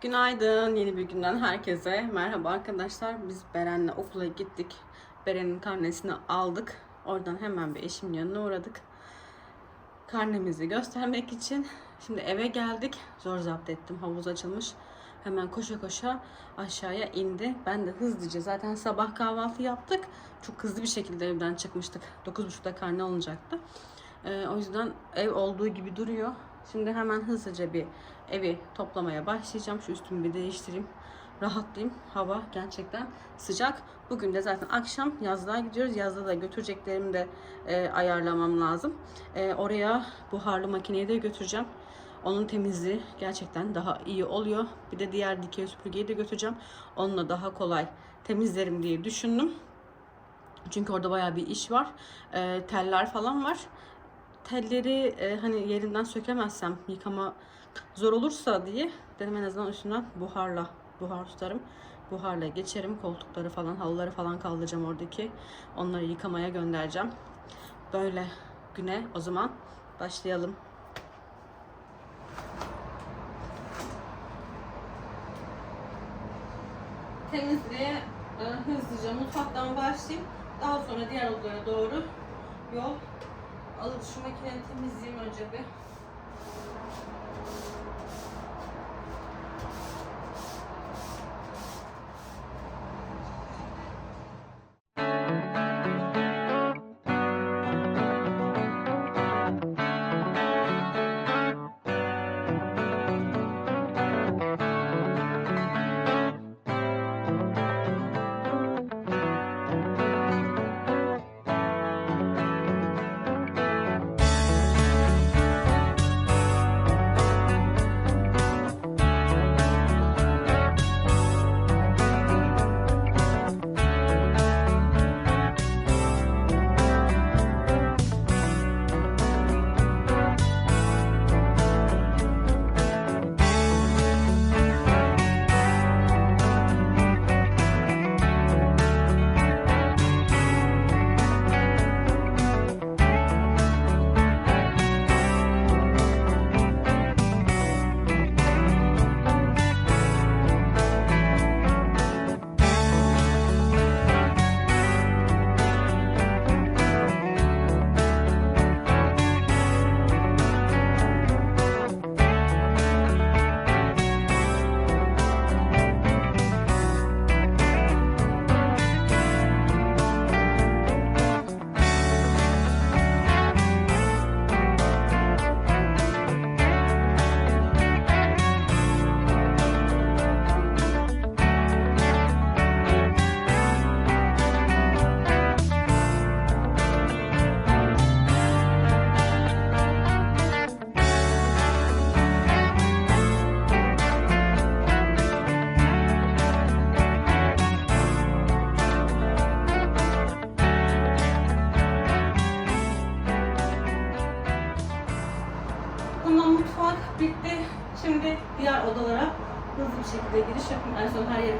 Günaydın. Yeni bir günden herkese merhaba arkadaşlar. Biz Beren'le okula gittik. Beren'in karnesini aldık. Oradan hemen bir eşimin yanına uğradık. Karnemizi göstermek için. Şimdi eve geldik. Zor zapt ettim. Havuz açılmış. Hemen koşa koşa aşağıya indi. Ben de hızlıca zaten sabah kahvaltı yaptık. Çok hızlı bir şekilde evden çıkmıştık. 9.30'da karne alınacaktı. Ee, o yüzden ev olduğu gibi duruyor. Şimdi hemen hızlıca bir evi toplamaya başlayacağım. Şu üstümü bir değiştireyim. Rahatlayayım. Hava gerçekten sıcak. Bugün de zaten akşam yazlığa gidiyoruz. Yazda da götüreceklerimi de e, ayarlamam lazım. E, oraya buharlı makineyi de götüreceğim. Onun temizliği gerçekten daha iyi oluyor. Bir de diğer dikey süpürgeyi de götüreceğim. Onunla daha kolay temizlerim diye düşündüm. Çünkü orada bayağı bir iş var. E, teller falan var. Telleri e, hani yerinden sökemezsem yıkama zor olursa diye dedim en azından üstünden buharla buhar tutarım. Buharla geçerim. Koltukları falan, halıları falan kaldıracağım oradaki. Onları yıkamaya göndereceğim. Böyle güne o zaman başlayalım. Temizliğe e, hızlıca mutfaktan başlayayım. Daha sonra diğer odalara doğru yol alır. Şu makineyi temizleyeyim önce bir.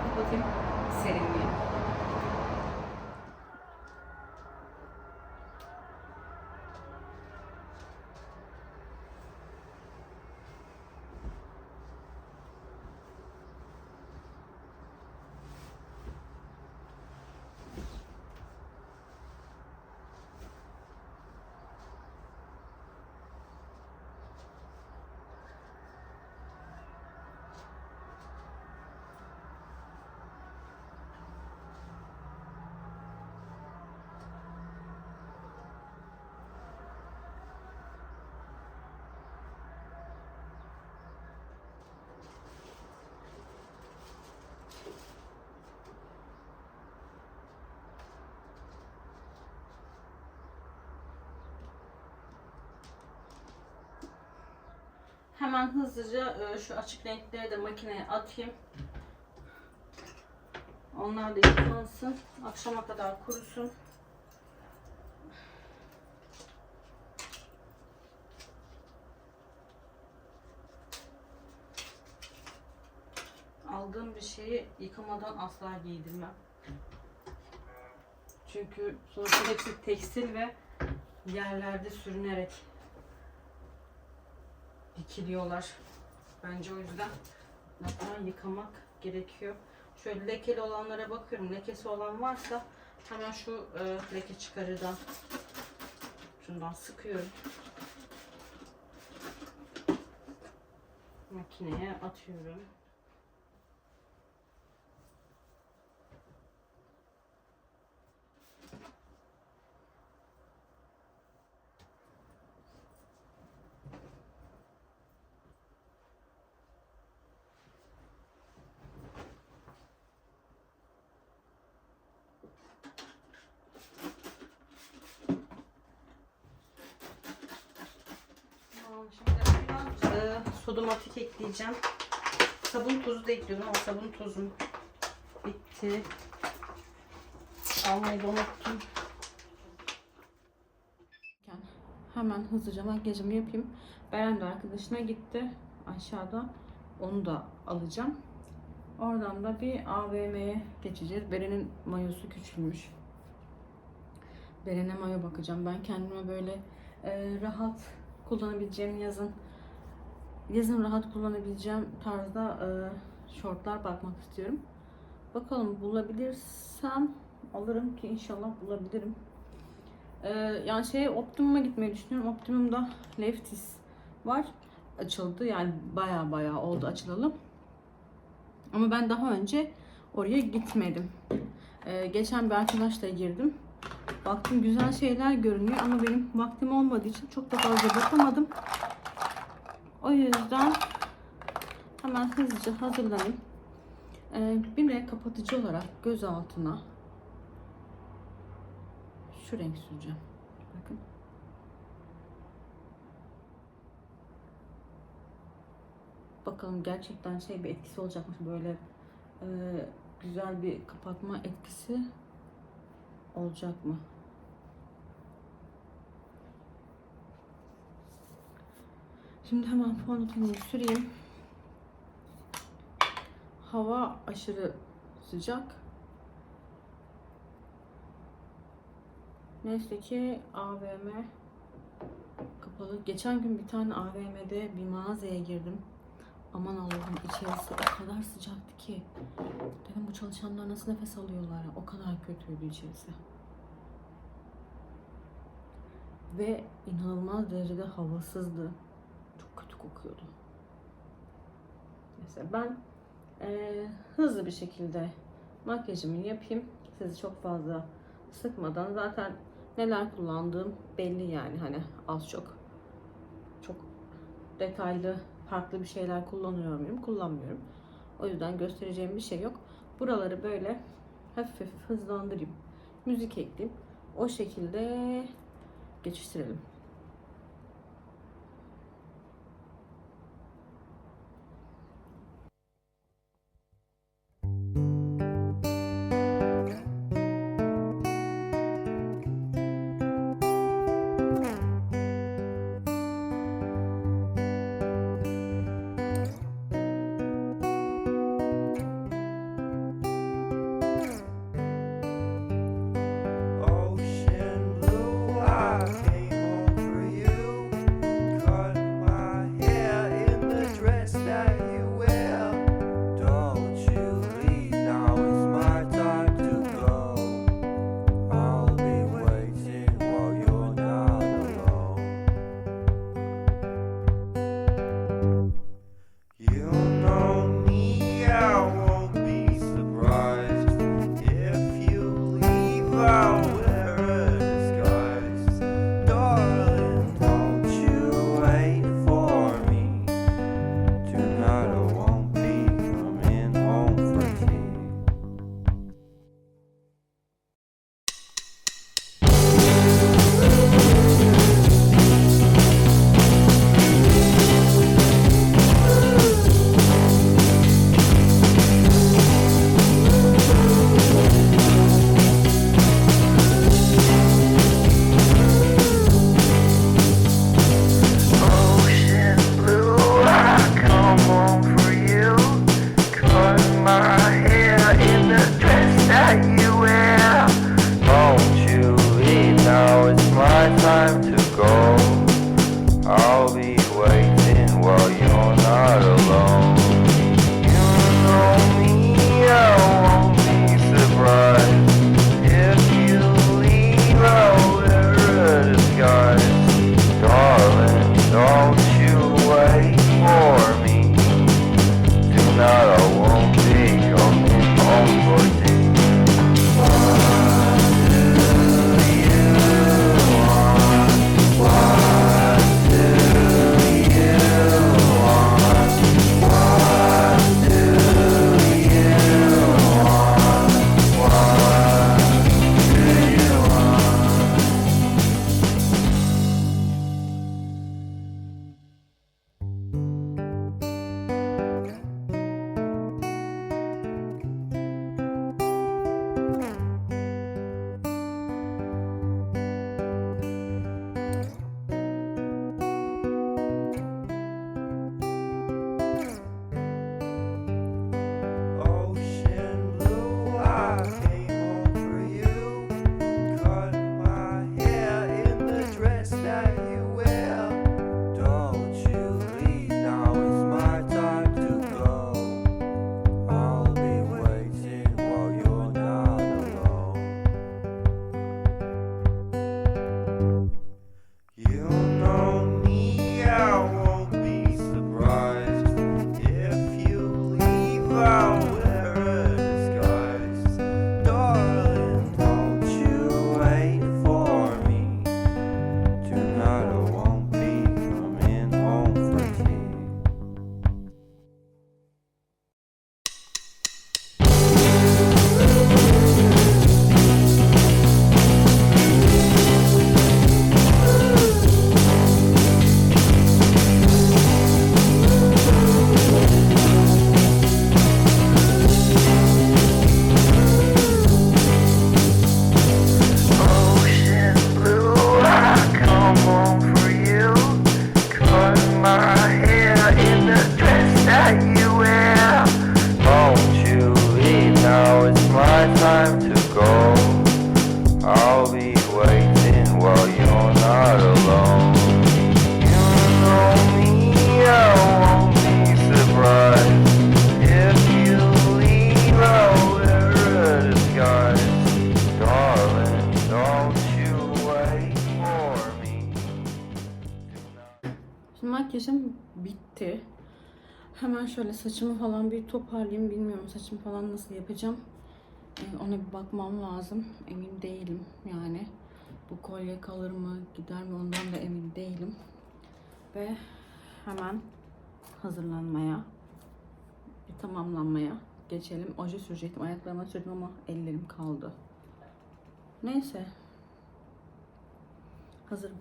En Hemen hızlıca e, şu açık renkleri de makineye atayım. Onlar da yıkansın. Akşama kadar kurusun. Aldığım bir şeyi yıkamadan asla giydirmem. Çünkü sonuçta hepsi tekstil ve yerlerde sürünerek dikiliyorlar. Bence o yüzden mutlaka yıkamak gerekiyor. Şöyle lekeli olanlara bakıyorum. Lekesi olan varsa hemen şu e, leke çıkarıdan şundan sıkıyorum. Makineye atıyorum. Tamam, Şimdi biraz e, sodomatik ekleyeceğim. Sabun tuzu da ekliyorum ama sabun tuzum bitti. Almayı da unuttum. Hemen hızlıca makyajımı yapayım. Beren de arkadaşına gitti aşağıda. Onu da alacağım. Oradan da bir AVM'ye geçeceğiz. Beren'in mayosu küçülmüş. Beren'e mayo bakacağım. Ben kendime böyle e, rahat kullanabileceğim yazın yazın rahat kullanabileceğim tarzda e, şortlar bakmak istiyorum. Bakalım bulabilirsem alırım ki inşallah bulabilirim. E, yani şey Optimum'a gitmeyi düşünüyorum. Optimum'da Lefties var. Açıldı yani baya baya oldu açılalı. Ama ben daha önce oraya gitmedim. E, geçen bir arkadaşla girdim. Baktım güzel şeyler görünüyor ama benim vaktim olmadığı için çok da fazla bakamadım. O yüzden hemen hızlıca hazırlanayım. Ee, bir de kapatıcı olarak göz altına şu renk süreceğim. Bakın. Bakalım gerçekten şey bir etkisi olacakmış böyle e, güzel bir kapatma etkisi olacak mı? Şimdi hemen fondötenimi süreyim. Hava aşırı sıcak. Neyse ki AVM kapalı. Geçen gün bir tane AVM'de bir mağazaya girdim. Aman Allah'ım içerisi o kadar sıcaktı ki. Dedim bu çalışanlar nasıl nefes alıyorlar ya. O kadar kötüydü içerisi. Ve inanılmaz derecede havasızdı. Kokuyordu. Mesela ben eee, hızlı bir şekilde makyajımı yapayım. Sizi çok fazla sıkmadan zaten neler kullandığım belli yani hani az çok çok detaylı farklı bir şeyler kullanıyor muyum? Kullanmıyorum. O yüzden göstereceğim bir şey yok. Buraları böyle hafif hafif hızlandırayım. Müzik ekleyeyim. O şekilde geçiştirelim. Hemen şöyle saçımı falan bir toparlayayım. Bilmiyorum saçımı falan nasıl yapacağım. Ee, ona bir bakmam lazım. Emin değilim yani. Bu kolye kalır mı, gider mi ondan da emin değilim. Ve hemen hazırlanmaya, bir tamamlanmaya geçelim. Oje sürecektim. Ayaklarıma sürdüm ama ellerim kaldı. Neyse. Hazırım.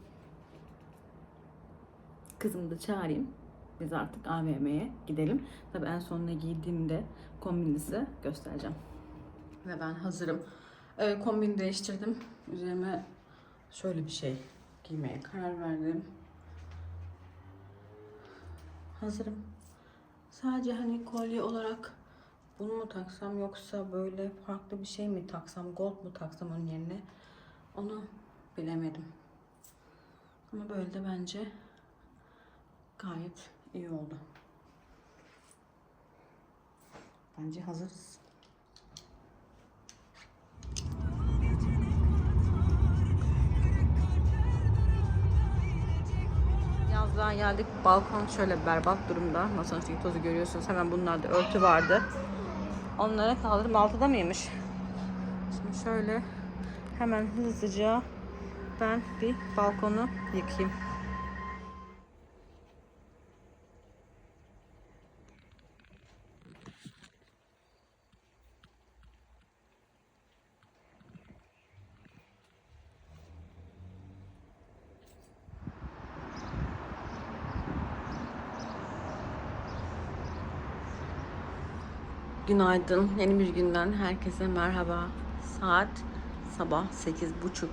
Kızımı da çağırayım. Biz artık AVM'ye gidelim. Tabii en son ne giydiğimde kombini size göstereceğim. Ve ben hazırım. Ee, kombini değiştirdim. Üzerime şöyle bir şey giymeye karar verdim. Hazırım. Sadece hani kolye olarak bunu mu taksam yoksa böyle farklı bir şey mi taksam, gold mu taksam onun yerine onu bilemedim. Ama böyle de bence gayet iyi oldu. Bence hazırız. Yazlığa geldik. Balkon şöyle berbat durumda. Masanın üstündeki tozu görüyorsunuz. Hemen bunlarda örtü vardı. Onlara kaldırım altıda mıymış? Şimdi şöyle hemen hızlıca ben bir balkonu yıkayayım. Günaydın. Yeni bir günden herkese merhaba. Saat sabah 8.30.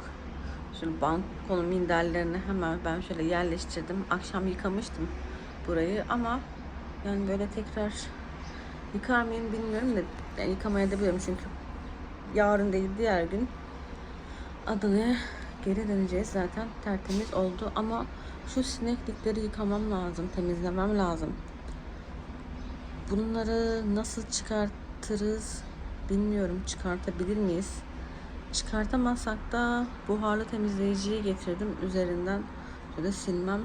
Şöyle balkonun minderlerini hemen ben şöyle yerleştirdim. Akşam yıkamıştım burayı ama yani böyle tekrar yıkar mıyım bilmiyorum da yani yıkamaya da biliyorum çünkü yarın değil diğer gün Adana'ya geri döneceğiz zaten tertemiz oldu ama şu sineklikleri yıkamam lazım, temizlemem lazım. Bunları nasıl çıkartırız bilmiyorum. Çıkartabilir miyiz? Çıkartamazsak da buharlı temizleyiciyi getirdim. Üzerinden şöyle silmem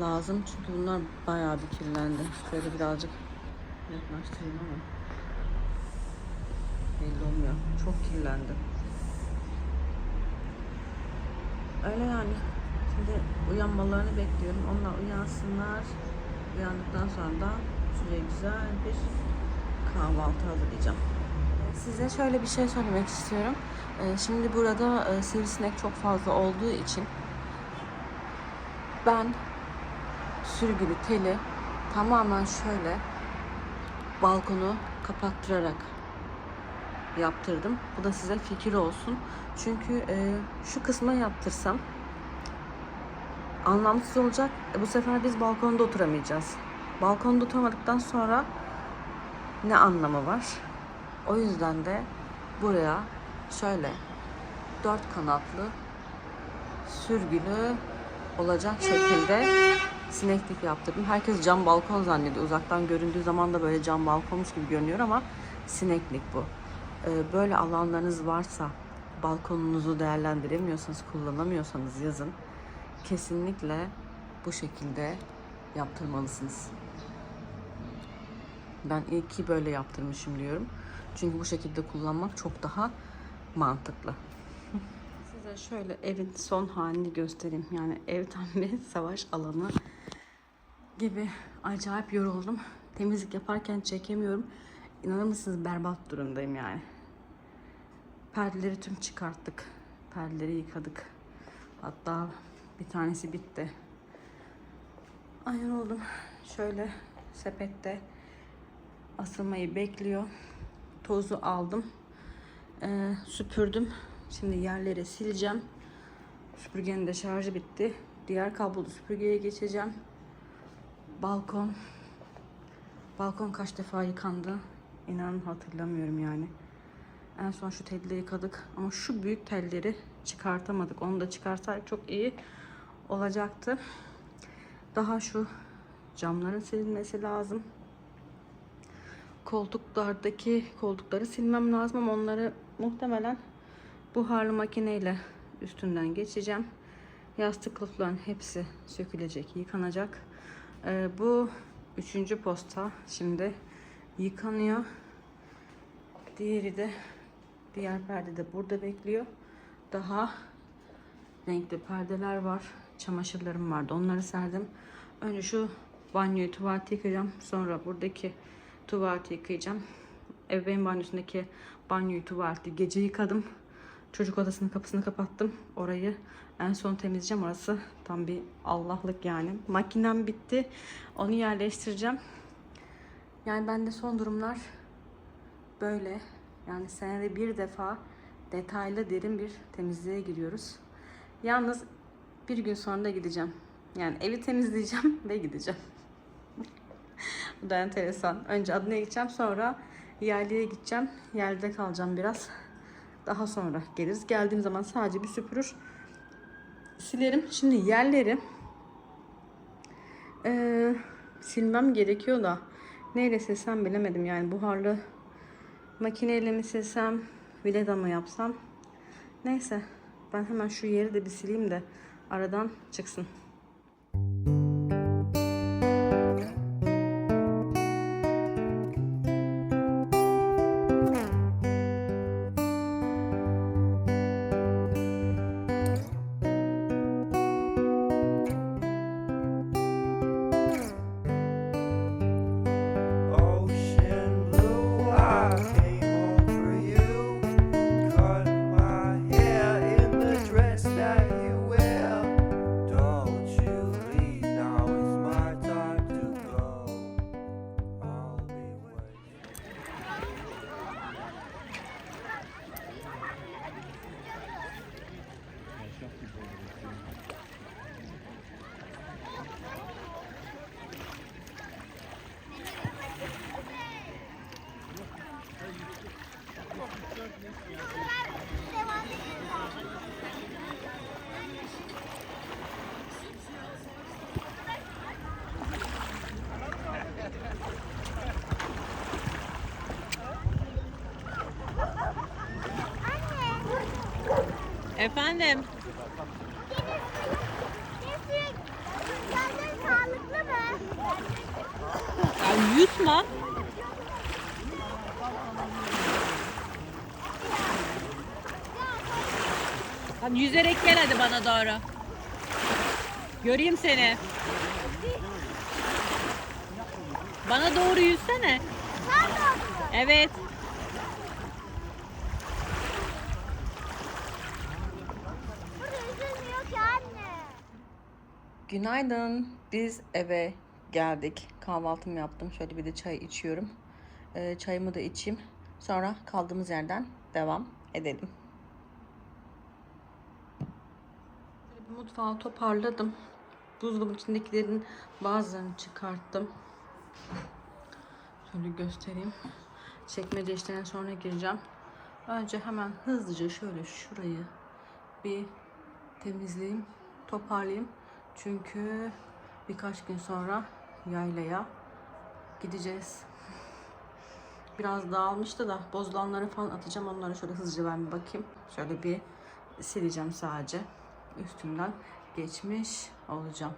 lazım. Çünkü bunlar bayağı bir kirlendi. Şöyle birazcık yaklaştırayım ama belli olmuyor. Çok kirlendi. Öyle yani. Şimdi uyanmalarını bekliyorum. Onlar uyansınlar. Uyandıktan sonra da şuraya güzel bir kahvaltı hazırlayacağım. Size şöyle bir şey söylemek istiyorum. Ee, Şimdi burada e, sivrisinek çok fazla olduğu için ben sürgülü teli tamamen şöyle balkonu kapattırarak yaptırdım. Bu da size fikir olsun. Çünkü e, şu kısma yaptırsam anlamsız olacak. E, bu sefer biz balkonda oturamayacağız. Balkonda oturmadıktan sonra ne anlamı var? O yüzden de buraya şöyle dört kanatlı sürgülü olacak şekilde sineklik yaptırdım. Herkes cam balkon zannediyor. Uzaktan göründüğü zaman da böyle cam balkonmuş gibi görünüyor ama sineklik bu. Ee, Böyle alanlarınız varsa balkonunuzu değerlendiremiyorsanız, kullanamıyorsanız yazın kesinlikle bu şekilde yaptırmalısınız. Ben iyi ki böyle yaptırmışım diyorum. Çünkü bu şekilde kullanmak çok daha mantıklı. Size şöyle evin son halini göstereyim. Yani ev tam bir savaş alanı gibi acayip yoruldum. Temizlik yaparken çekemiyorum. İnanır mısınız berbat durumdayım yani. Perdeleri tüm çıkarttık. Perdeleri yıkadık. Hatta bir tanesi bitti. Ay yoruldum. Şöyle sepette asılmayı bekliyor. Tozu aldım. Ee, süpürdüm. Şimdi yerleri sileceğim. Süpürgenin de şarjı bitti. Diğer kablolu süpürgeye geçeceğim. Balkon. Balkon kaç defa yıkandı? İnanın hatırlamıyorum yani. En son şu telleri yıkadık ama şu büyük telleri çıkartamadık. Onu da çıkarsaydık çok iyi olacaktı. Daha şu camların silinmesi lazım. Koltuklardaki koltukları silmem lazım ama onları muhtemelen buharlı makineyle üstünden geçeceğim. Yastık kılıfların hepsi sökülecek, yıkanacak. Ee, bu üçüncü posta şimdi yıkanıyor. Diğeri de diğer perde de burada bekliyor. Daha renkli perdeler var. Çamaşırlarım vardı. Onları serdim. Önce şu banyoyu tuvaleti yıkayacağım. Sonra buradaki tuvaleti yıkayacağım. Ebeveyn banyosundaki banyoyu tuvaleti gece yıkadım. Çocuk odasının kapısını kapattım. Orayı en son temizleyeceğim. Orası tam bir Allah'lık yani. Makinem bitti. Onu yerleştireceğim. Yani bende son durumlar böyle. Yani senede bir defa detaylı derin bir temizliğe giriyoruz. Yalnız bir gün sonra da gideceğim. Yani evi temizleyeceğim ve gideceğim. Bu da enteresan. Önce Adana'ya gideceğim sonra yerliye gideceğim. Yerde kalacağım biraz. Daha sonra geliriz. Geldiğim zaman sadece bir süpürür. Silerim. Şimdi yerleri eee, silmem gerekiyor da neyle silsem bilemedim yani buharlı makineyle mi silsem vileda mı yapsam neyse ben hemen şu yeri de bir sileyim de aradan çıksın. Efendim? Sence sağlıklı mı? Ya yutma. Hadi yüzerek gel hadi bana doğru. Göreyim seni. Bana doğru yüzsene. Pardon. Evet. Burada üzülmüyor ki anne. Günaydın. Biz eve geldik. Kahvaltımı yaptım. Şöyle bir de çay içiyorum. Ee, çayımı da içeyim. Sonra kaldığımız yerden devam edelim. Mutfağı toparladım. Buzdolabının içindekilerin bazılarını çıkarttım. Şöyle göstereyim. Çekmece işlerine sonra gireceğim. Önce hemen hızlıca şöyle şurayı bir temizleyeyim, toparlayayım. Çünkü birkaç gün sonra yaylaya gideceğiz. Biraz dağılmıştı da bozulanları falan atacağım. Onlara şöyle hızlıca ben bir bakayım. Şöyle bir sileceğim sadece. Üstünden geçmiş olacağım.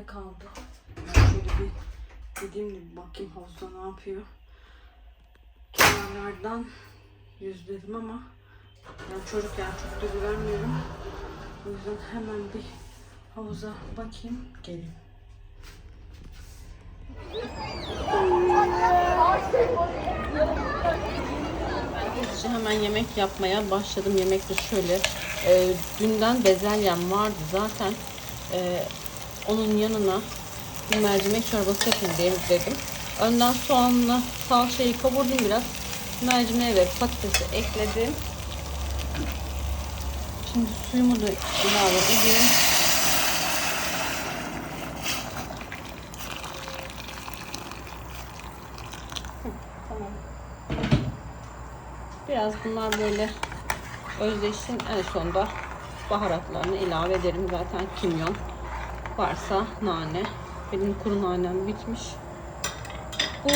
Bende kaldı. Şöyle bir gideyim de bir bakayım havuzda ne yapıyor. Kenarlardan yüzledim ama yani çocuk yani çok da güvenmiyorum. O yüzden hemen bir havuza bakayım geleyim. Hemen yemek yapmaya başladım. Yemek de şöyle. e, dünden bezelyem vardı zaten. E, onun yanına bir mercimek çorbası yapayım diye dedim. Önden soğanla salçayı kavurdum biraz. Mercimeğe ve patatesi ekledim. Şimdi suyumu da ilave edeyim. Tamam. Biraz bunlar böyle özleşsin. En sonunda baharatlarını ilave ederim. Zaten kimyon varsa nane. Benim kuru nanem bitmiş. Bu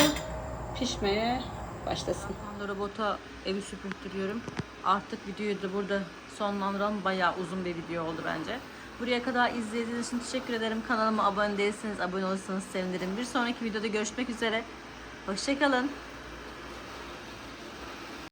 pişmeye başlasın. Robota evi süpürtüyorum. Artık videoyu da burada sonlandıralım. Bayağı uzun bir video oldu bence. Buraya kadar izlediğiniz için teşekkür ederim. Kanalıma abone değilseniz abone olursanız sevinirim. Bir sonraki videoda görüşmek üzere. Hoşçakalın.